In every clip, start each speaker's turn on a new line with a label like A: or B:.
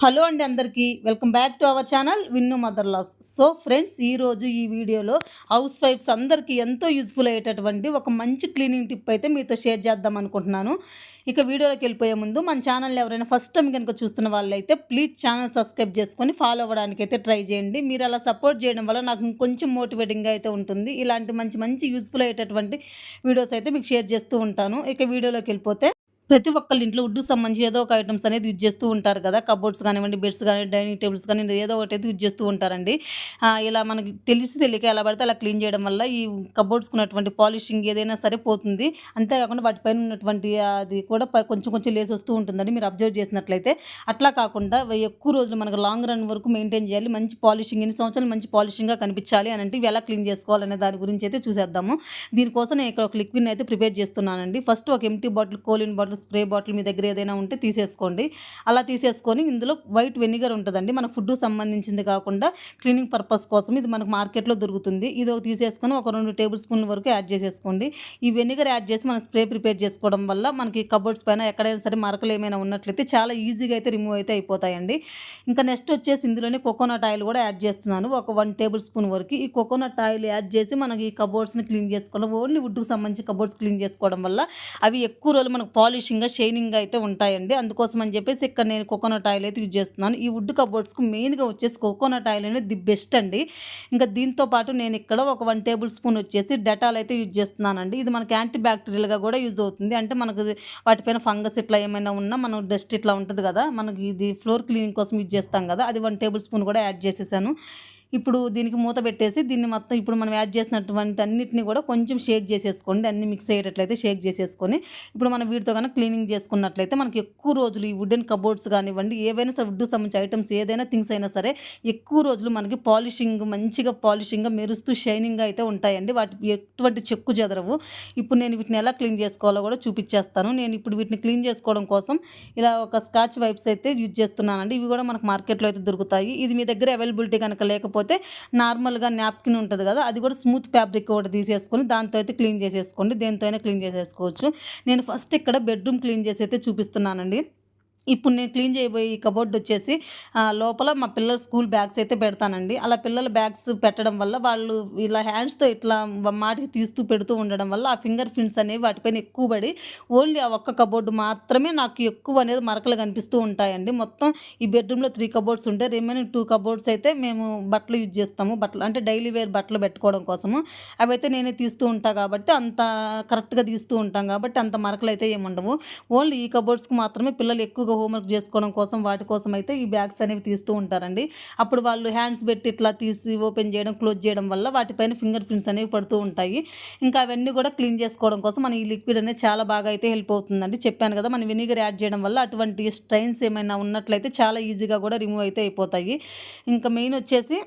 A: Hello అండి అందరికీ. Welcome back to our channel Vinnu mother vlogs so friends ఈరోజు ఈ వీడియోలో హౌస్ వైఫ్స్ అందరికీ ఎంతో యూస్ఫుల్ అయ్యేటటువంటి ఒక మంచి క్లీనింగ్ టిప్ అయితే మీతో షేర్ చేద్దాం అనుకుంటున్నాను. ఇక వీడియోలోకి వెళ్ళిపోయే ముందు మన ఛానల్ ఎవరైనా ఫస్ట్ టైం కనుక చూస్తున్న వాళ్ళైతే ప్లీజ్ ఛానల్ సబ్స్క్రైబ్ చేసుకొని ఫాలో అవ్వడానికి అయితే ట్రై చేయండి. మీరు అలా సపోర్ట్ చేయడం వల్ల నాకు ఇంకొంచెం మోటివేటింగ్గా అయితే ఉంటుంది. ఇలాంటి మంచి మంచి యూస్ఫుల్ అయ్యేటటువంటి వీడియోస్ అయితే మీకు షేర్ చేస్తూ ఉంటాను. ఇక వీడియోలోకి వెళ్ళిపోతే ప్రతి ఒక్కళ్ళ ఇంట్లో వుడ్కు సంబంధించి ఏదో ఒక ఐటమ్స్ అనేది యూజ్ చేస్తూ ఉంటారు కదా. కబోర్డ్స్ కానివ్వండి బెడ్స్ కానీ డైనింగ్ టేబుల్స్ కానీ ఏదో ఒకటి అయితే యూజ్ చేస్తూ ఉంటారండి. ఇలా మనకి తెలిసి తెలియక ఎలా పడితే అలా క్లీన్ చేయడం వల్ల ఈ కబోర్డ్స్ ఉన్నటువంటి పాలిషింగ్ ఏదైనా సరే పోతుంది. అంతేకాకుండా వాటిపైన ఉన్నటువంటి అది కూడా కొంచెం కొంచెం లేసి వస్తూ ఉంటుందండి. మీరు అబ్జర్వ్ చేసినట్లయితే అట్లా కాకుండా ఎక్కువ రోజులు మనకు లాంగ్ రన్ వరకు మెయింటైన్ చేయాలి. మంచి పాలిషింగ్ ఎన్ని సంవత్సరాలు మంచి పాలిషింగ్గా కనిపించాలి అని అంటే ఇవి ఎలా క్లీన్ చేసుకోవాలనే దాని గురించి అయితే చూసేద్దాము. దీనికోసం నేను ఇక్కడ ఒక లిక్విడ్ అయితే ప్రిపేర్ చేస్తున్నానండి. ఫస్ట్ ఒక empty bottle Colin bottle spray bottle మీ దగ్గర ఏదైనా ఉంటే తీసేసుకోండి. అలా తీసేసుకొని ఇందులో వైట్ వెనిగర్ ఉంటుందండి. మన ఫుడ్ సంబంధించింది కాకుండా క్లీనింగ్ పర్పస్ కోసం ఇది మనకు మార్కెట్లో దొరుకుతుంది. ఇది ఒక తీసేసుకొని ఒక రెండు టేబుల్ స్పూన్ల వరకు యాడ్ చేసేసుకోండి. ఈ వెనిగర్ యాడ్ చేసి మనం స్ప్రే ప్రిపేర్ చేసుకోవడం వల్ల మనకి కబోర్డ్స్ పైన ఎక్కడైనా సరే మరకలు ఏమైనా ఉన్నట్లయితే చాలా ఈజీగా అయితే రిమూవ్ అయితే అయిపోతాయండి. ఇంకా నెక్స్ట్ వచ్చేసి ఇందులోనే కోకోనట్ ఆయిల్ కూడా యాడ్ చేస్తున్నాను. ఒక వన్ టేబుల్ స్పూన్ వరకు ఈ కోకోనట్ ఆయిల్ యాడ్ చేసి మనకి ఈ కబోర్డ్స్ని క్లీన్ చేసుకోవడం ఓన్లీ వుడ్కి సంబంధించి కబోర్డ్స్ క్లీన్ చేసుకోవడం వల్ల అవి ఎక్కువ రోజులు మనకు పాలిషింగ్గా షైనింగ్ అయితే ఉంటాయండి. అందుకోసం అని చెప్పేసి ఇక్కడ నేను కోకోనట్ ఆయిల్ అయితే యూజ్ చేస్తున్నాను. ఈ వుడ్ కబోర్డ్స్కు మెయిన్గా వచ్చేసి కోకోనట్ ఆయిల్ అనేది ది బెస్ట్ అండి. ఇంకా దీంతో పాటు నేను ఇక్కడ ఒక వన్ టేబుల్ స్పూన్ వచ్చేసి డెటాల్ అయితే యూజ్ చేస్తున్నానండి. ఇది మనకి యాంటీ బ్యాక్టీరియల్గా కూడా యూజ్ అవుతుంది. అంటే మనకు వాటిపైన ఫంగస్ ఇట్లా ఏమైనా ఉన్నా మనం డస్ట్ ఇట్లా ఉంటుంది కదా మనకి ఇది ఫ్లోర్ క్లీనింగ్ కోసం యూజ్ చేస్తాం కదా అది వన్ టేబుల్ స్పూన్ కూడా యాడ్ చేసేసాను. ఇప్పుడు దీనికి మూత పెట్టేసి దీన్ని మొత్తం ఇప్పుడు మనం యాడ్ చేసినటువంటి అన్నిటిని కూడా కొంచెం షేక్ చేసేసుకోండి. అన్ని మిక్స్ అయ్యేటట్లయితే షేక్ చేసేసుకొని ఇప్పుడు మనం వీటితో కనుక క్లీనింగ్ చేసుకున్నట్లయితే మనకి ఎక్కువ రోజులు ఈ వుడెన్ కబోర్డ్స్ కానివ్వండి ఏవైనా సరే వుడ్ సంబంధించిన ఐటమ్స్ ఏదైనా థింగ్స్ అయినా సరే ఎక్కువ రోజులు మనకి పాలిషింగ్ మంచిగా పాలిషింగ్గా మెరుస్తూ షైనింగ్గా అయితే ఉంటాయండి. వాటి ఎటువంటి చెక్కు చెదరవు. ఇప్పుడు నేను వీటిని ఎలా క్లీన్ చేసుకోవాలో కూడా చూపించేస్తాను. నేను ఇప్పుడు వీటిని క్లీన్ చేసుకోవడం కోసం ఇలా ఒక స్కాచ్ వైప్స్ అయితే యూజ్ చేస్తున్నానండి. ఇవి కూడా మనకు మార్కెట్లో అయితే దొరుకుతాయి. ఇది మీ దగ్గర అవైలబిలిటీ కనుక లేకపోతే నార్మల్గా నాప్కిన్ ఉంటుంది కదా అది కూడా స్మూత్ ఫ్యాబ్రిక్ ఒకటి తీసేసుకొని దాంతో అయితే క్లీన్ చేసేసుకోండి. దేంతో అయినా క్లీన్ చేసేసుకోవచ్చు. నేను ఫస్ట్ ఇక్కడ బెడ్రూమ్ క్లీన్ చేసి అయితే చూపిస్తున్నానండి. ఇప్పుడు నేను క్లీన్ చేయబోయే ఈ కబోర్డ్ వచ్చేసి లోపల మా పిల్లల స్కూల్ బ్యాగ్స్ అయితే పెడతానండి. అలా పిల్లల బ్యాగ్స్ పెట్టడం వల్ల వాళ్ళు ఇలా హ్యాండ్స్తో ఇట్లా మాటికి తీస్తూ పెడుతూ ఉండడం వల్ల ఆ ఫింగర్ ప్రింట్స్ అనేవి వాటిపైన ఎక్కువ పడి ఓన్లీ ఆ ఒక్క కబోర్డు మాత్రమే నాకు ఎక్కువ అనేది మరకలు కనిపిస్తూ ఉంటాయండి. మొత్తం ఈ బెడ్రూమ్లో త్రీ కబోర్డ్స్ ఉంటాయి రిమైనింగ్ టూ కబోర్డ్స్ అయితే మేము బట్టలు యూజ్ చేస్తాము. బట్టలు అంటే డైలీ వేర్ బట్టలు పెట్టుకోవడం కోసము. అవి అయితే నేనే తీస్తూ ఉంటాను కాబట్టి అంత కరెక్ట్గా తీస్తూ ఉంటాం కాబట్టి అంత మరకలు అయితే ఏముండవు ఓన్లీ ఈ కబోర్డ్స్కి మాత్రమే పిల్లలు ఎక్కువగా హోంవర్క్ చేసుకోవడం కోసం వాటి కోసం అయితే ఈ బ్యాగ్స్ అనేవి తీస్తూ ఉంటారండి. అప్పుడు వాళ్ళు హ్యాండ్స్ పెట్టి ఇట్లా తీసి ఓపెన్ చేయడం క్లోజ్ చేయడం వల్ల వాటిపైన ఫింగర్ ప్రింట్స్ అనేవి పడుతూ ఉంటాయి. ఇంకా అవన్నీ కూడా క్లీన్ చేసుకోవడం కోసం మన ఈ లిక్విడ్ అనేది చాలా బాగా అయితే హెల్ప్ అవుతుందండి. చెప్పాను కదా మనం వెనిగర్ యాడ్ చేయడం వల్ల అటువంటి స్ట్రైన్స్ ఏమైనా ఉన్నట్లయితే చాలా ఈజీగా కూడా రిమూవ్ అయితే అయిపోతాయి. ఇంకా మెయిన్ వచ్చేసి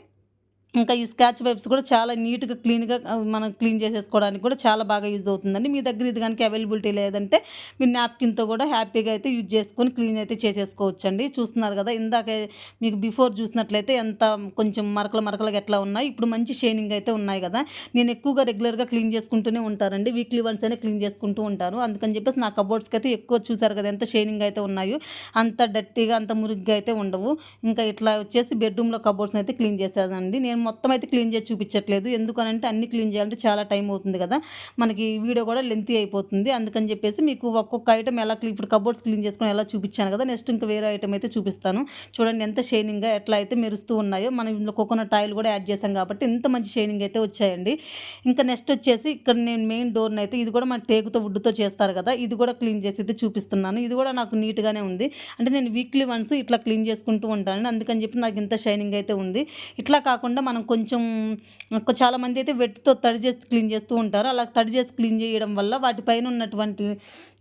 A: ఇంకా ఈ స్కాచ్ వైప్స్ కూడా చాలా నీట్గా క్లీన్గా మనం క్లీన్ చేసేసుకోవడానికి కూడా చాలా బాగా యూజ్ అవుతుందండి. మీ దగ్గర ఇది కనుక అవైలబిలిటీ లేదంటే మీరు నాప్కిన్తో కూడా హ్యాపీగా అయితే యూజ్ చేసుకొని క్లీన్ అయితే చేసేసుకోవచ్చండి. చూస్తున్నారు కదా ఇందాక మీకు బిఫోర్ చూసినట్లయితే ఎంత కొంచెం మరకలు మరకలుగా ఎట్లా ఉన్నాయి ఇప్పుడు మంచి షైనింగ్ అయితే ఉన్నాయి కదా. నేను ఎక్కువగా రెగ్యులర్గా క్లీన్ చేసుకుంటూనే ఉంటారండి వీక్లీ వన్స్ అయినా క్లీన్ చేసుకుంటూ ఉంటారు అందుకని చెప్పేసి నా కబోర్డ్స్కి అయితే ఎక్కువ చూసారు కదా ఎంత షైనింగ్ అయితే ఉన్నాయో అంత డర్టీగా అంత మురిగ్గా అయితే ఉండవు. ఇంకా ఇట్లా వచ్చేసి బెడ్రూమ్లో కబోర్డ్స్ని అయితే క్లీన్ చేసేదండి. నేను మొత్తం అయితే క్లీన్ చేసి చూపించట్లేదు. ఎందుకనంటే అన్ని క్లీన్ చేయాలంటే చాలా టైం అవుతుంది కదా. మనకి వీడియో కూడా లెంతీ అయిపోతుంది. అందుకని చెప్పేసి మీకు ఒక్కొక్క ఐటమ్ ఎలా ఇప్పుడు కబోర్డ్స్ క్లీన్ చేసుకొని ఎలా చూపించాను కదా నెక్స్ట్ ఇంకా వేరే ఐటమ్ అయితే చూపిస్తాను. చూడండి ఎంత షైనింగ్గా ఎట్లా అయితే మెరుస్తూ ఉన్నాయో. మనం ఇందులో కోకోనట్ ఆయిల్ కూడా యాడ్ చేసాం కాబట్టి ఇంత మంచి షైనింగ్ అయితే వచ్చాయండి. ఇంకా నెక్స్ట్ వచ్చేసి ఇక్కడ నేను మెయిన్ డోర్ని అయితే ఇది కూడా మన టేకుతో వుడ్తో చేస్తారు కదా. ఇది కూడా క్లీన్ చేసి అయితే చూపిస్తున్నాను. ఇది కూడా నాకు నీట్గానే ఉంది. అంటే నేను వీక్లీ వన్స్ ఇట్లా క్లీన్ చేసుకుంటూ ఉంటాను అందుకని చెప్పి నాకు ఇంత షైనింగ్ అయితే ఉంది. ఇట్లా కాకుండా మనం కొంచెం చాలామంది అయితే వెట్తో తడి చేసి క్లీన్ చేస్తూ ఉంటారు. అలా తడి చేసి క్లీన్ చేయడం వల్ల వాటిపైన ఉన్నటువంటి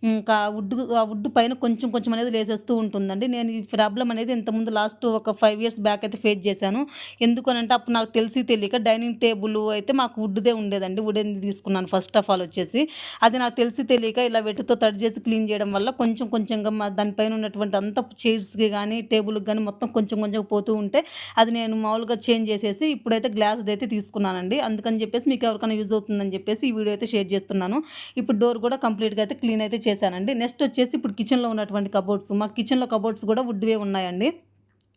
A: ఇంకా వుడ్ ఆ వుడ్ పైన కొంచెం కొంచెం అనేది లేసేస్తూ ఉంటుందండి. నేను ఈ ప్రాబ్లం అనేది ఇంతకుముందు లాస్ట్ ఒక ఫైవ్ ఇయర్స్ బ్యాక్ అయితే ఫేస్ చేశాను. ఎందుకనంటే అప్పుడు నాకు తెలిసి తెలియక డైనింగ్ టేబుల్ అయితే మాకు వుడ్దే ఉండేదండి. వుడెన్ తీసుకున్నాను ఫస్ట్ ఆఫ్ ఆల్ వచ్చేసి. అది నాకు తెలిసి తెలియక ఇలా వెట్టుతో తడి చేసి క్లీన్ చేయడం వల్ల కొంచెం కొంచెంగా మా దానిపైన ఉన్నటువంటి అంత చైర్స్కి కానీ టేబుల్కి కానీ మొత్తం కొంచెం కొంచెం పోతూ ఉంటే అది నేను మామూలుగా చేంజ్ చేసేసి ఇప్పుడైతే గ్లాస్ అయితే తీసుకున్నానండి. అందుకని చెప్పేసి మీకు ఎవరికైనా యూజ్ అవుతుందని చెప్పేసి ఈ వీడియో అయితే షేర్ చేస్తున్నాను. ఇప్పుడు డోర్ కూడా కంప్లీట్గా అయితే క్లీన్ అయితే చేశానండి. నెక్స్ట్ వచ్చేసి ఇప్పుడు కిచెన్లో ఉన్నటువంటి కబోర్డ్స్ మా కిచెన్లో కబోర్డ్స్ కూడా వుడ్వే ఉన్నాయండి.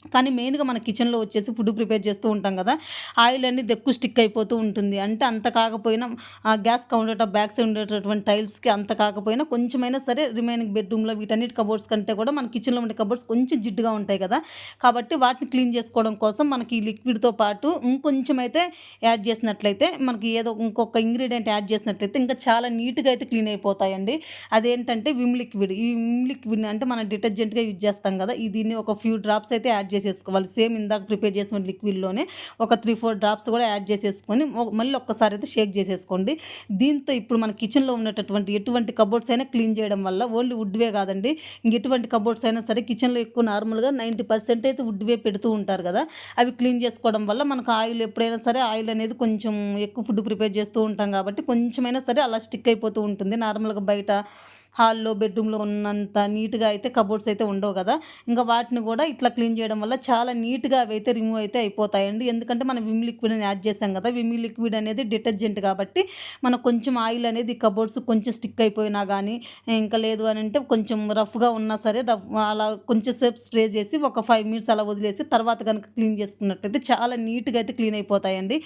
A: కానీ మెయిన్గా మన కిచెన్లో వచ్చేసి ఫుడ్ ప్రిపేర్ చేస్తూ ఉంటాం కదా ఆయిల్ అనేది ఎక్కువ స్టిక్ అయిపోతూ ఉంటుంది. అంటే అంత కాకపోయినా ఆ gas counter top back side ఉండేటటువంటి టైల్స్కి అంత కాకపోయినా కొంచెమైనా సరే రిమైనింగ్ బెడ్రూమ్లో వీటన్నిటి కబోర్డ్స్ కంటే కూడా మన కిచెన్లో ఉండే కబోర్డ్స్ కొంచెం జిడ్డుగా ఉంటాయి కదా కాబట్టి వాటిని క్లీన్ చేసుకోవడం కోసం మనకి ఈ లిక్విడ్తో పాటు ఇంకొంచెం అయితే యాడ్ చేసినట్లయితే మనకి ఏదో ఇంకొక ఇంగ్రీడియంట్ యాడ్ చేసినట్లయితే ఇంకా చాలా నీట్గా అయితే క్లీన్ అయిపోతాయండి. అదేంటంటే విమ్ లిక్విడ్. ఈ విమ్ లిక్విడ్ అంటే మనం డిటర్జెంట్గా యూజ్ చేస్తాం కదా ఈ దీన్ని ఒక ఫ్యూ డ్రాప్స్ అయితే యాడ్ చేసేసుకోవాలి. సేమ్ ఇందాక ప్రిపేర్ చేసిన లిక్విడ్లోనే ఒక త్రీ ఫోర్ డ్రాప్స్ కూడా యాడ్ చేసేసుకొని మళ్ళీ ఒక్కసారి అయితే షేక్ చేసేసుకోండి. దీంతో ఇప్పుడు మన కిచెన్లో ఉన్నటువంటి ఎటువంటి కబోర్డ్స్ అయినా క్లీన్ చేయడం వల్ల ఓన్లీ వుడ్వే కాదండి. ఇంకెటువంటి కబోర్డ్స్ అయినా సరే కిచెన్లో ఎక్కువ నార్మల్గా నైంటీ పర్సెంట్ అయితే వుడ్వే పెడుతూ ఉంటారు కదా. అవి క్లీన్ చేసుకోవడం వల్ల మనకు ఆయిల్ ఎప్పుడైనా సరే ఆయిల్ అనేది కొంచెం ఎక్కువ ఫుడ్ ప్రిపేర్ చేస్తూ ఉంటాం కాబట్టి కొంచెమైనా సరే అలా స్టిక్ అయిపోతూ ఉంటుంది. నార్మల్గా బయట హాల్లో బెడ్రూమ్లో ఉన్నంత నీట్గా అయితే కబోర్డ్స్ అయితే ఉండవు కదా. ఇంకా వాటిని కూడా ఇట్లా క్లీన్ చేయడం వల్ల చాలా నీట్గా అవి అయితే రిమూవ్ అయితే అయిపోతాయండి. ఎందుకంటే మనం విమ్ లిక్విడ్ అని యాడ్ చేసాం కదా విమ్ లిక్విడ్ అనేది డిటర్జెంట్ కాబట్టి మనకు కొంచెం ఆయిల్ అనేది కబోర్డ్స్ కొంచెం స్టిక్ అయిపోయినా కానీ ఇంకా లేదు అని అంటే కొంచెం రఫ్గా ఉన్నా సరే రఫ్ అలా కొంచెం సేపు స్ప్రే చేసి ఒక ఫైవ్ మినిట్స్ అలా వదిలేసి తర్వాత కనుక క్లీన్ చేసుకున్నట్లయితే చాలా నీట్గా అయితే క్లీన్ అయిపోతాయండి.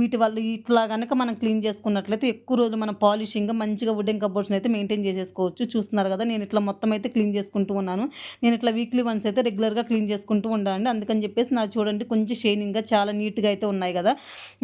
A: వీటి వల్ల ఇట్లా కనుక మనం క్లీన్ చేసుకున్నట్లయితే ఎక్కువ రోజులు మనం పాలిషింగ్ మంచిగా వుడెన్ కబోర్డ్స్ని అయితే మెయింటైన్ చేసేసుకోవచ్చు. చూస్తున్నారు కదా నేను ఇట్లా మొత్తం అయితే క్లీన్ చేసుకుంటూ ఉన్నాను. నేను ఇట్లా వీక్లీ వన్స్ అయితే రెగ్యులర్గా క్లీన్ చేసుకుంటూ ఉండాలండి. అందుకని చెప్పేసి నాకు చూడండి కొంచెం షైనింగ్గా చాలా నీట్గా అయితే ఉన్నాయి కదా.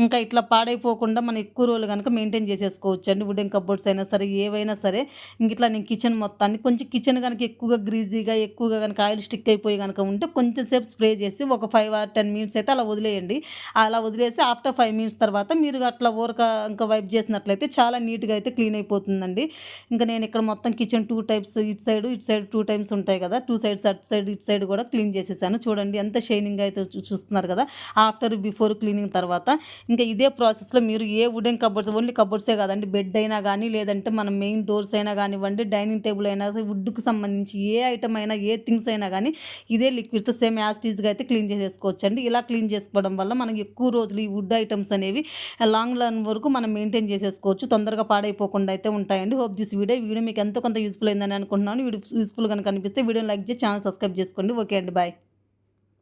A: ఇంకా ఇట్లా పాడైపోకుండా మనం ఎక్కువ రోజులు కనుక మెయింటైన్ చేసేసుకోవచ్చు అండి వుడెన్ కబోర్డ్స్ అయినా సరే ఏవైనా సరే. ఇంక ఇట్లా నేను కిచెన్ మొత్తాన్ని కొంచెం కిచెన్ కనుక ఎక్కువగా గ్రీజీగా ఎక్కువగా కనుక ఆయిల్ స్టిక్ అయిపోయి కనుక ఉంటే కొంచెం సేపు స్ప్రే చేసి ఒక ఫైవ్ ఆర్ టెన్ మినిట్స్ అయితే అలా వదిలేయండి. అలా వదిలేసి ఆఫ్టర్ ఫైవ్ మినిట్స్ తర్వాత మీరు అట్లా ఊరక ఇంకా వైప్ చేసినట్లయితే చాలా నీట్గా అయితే క్లీన్ అయిపోతుందండి. ఇంకా నేను ఇక్కడ మొత్తం కిచెన్ కిచెన్ టూ టైప్స్ ఇటు సైడ్ ఇటు సైడ్ టూ టైమ్స్ ఉంటాయి కదా. టూ సైడ్స్ అటు సైడ్ ఇటు సైడ్ కూడా క్లీన్ చేసేసాను. చూడండి ఎంత షైనింగ్ అయితే చూస్తున్నారు కదా. ఆఫ్టర్ బిఫోర్ క్లీనింగ్ తర్వాత. ఇంకా ఇదే ప్రాసెస్లో మీరు ఏ వుడెన్ కబోర్డ్స్ ఓన్లీ కబోర్డ్సే కాదండి బెడ్ అయినా కానీ లేదంటే మన మెయిన్ డోర్స్ అయినా కానివ్వండి డైనింగ్ టేబుల్ అయినా వుడ్కి సంబంధించి ఏ ఐటమ్ అయినా ఏ థింగ్స్ అయినా కానీ ఇదే లిక్విడ్తో సేమ్ యాస్టీజ్గా అయితే క్లీన్ చేసేసుకోవచ్చు అండి ఇలా క్లీన్ చేసుకోవడం వల్ల మనకి ఎక్కువ రోజులు ఈ వుడ్ ఐటమ్స్ అనేవి లాంగ్ రన్ వరకు మనం మెయింటైన్ చేసేసుకోవచ్చు. తొందరగా పాడైపోకుండా అయితే ఉంటాయండి. హోప్ దిస్ వీడియో వీడియో మీకు ఎంతో కొంత యూస్ఫుల్ అయిందని అనుకుంటున్నాను. వీడియో యూస్ఫుల్ కనుక అనిపిస్తే వీడియో లైక్ చేసి ఛానల్ సబ్స్క్రైబ్ చేసుకోండి. ఓకే అండి బాయ్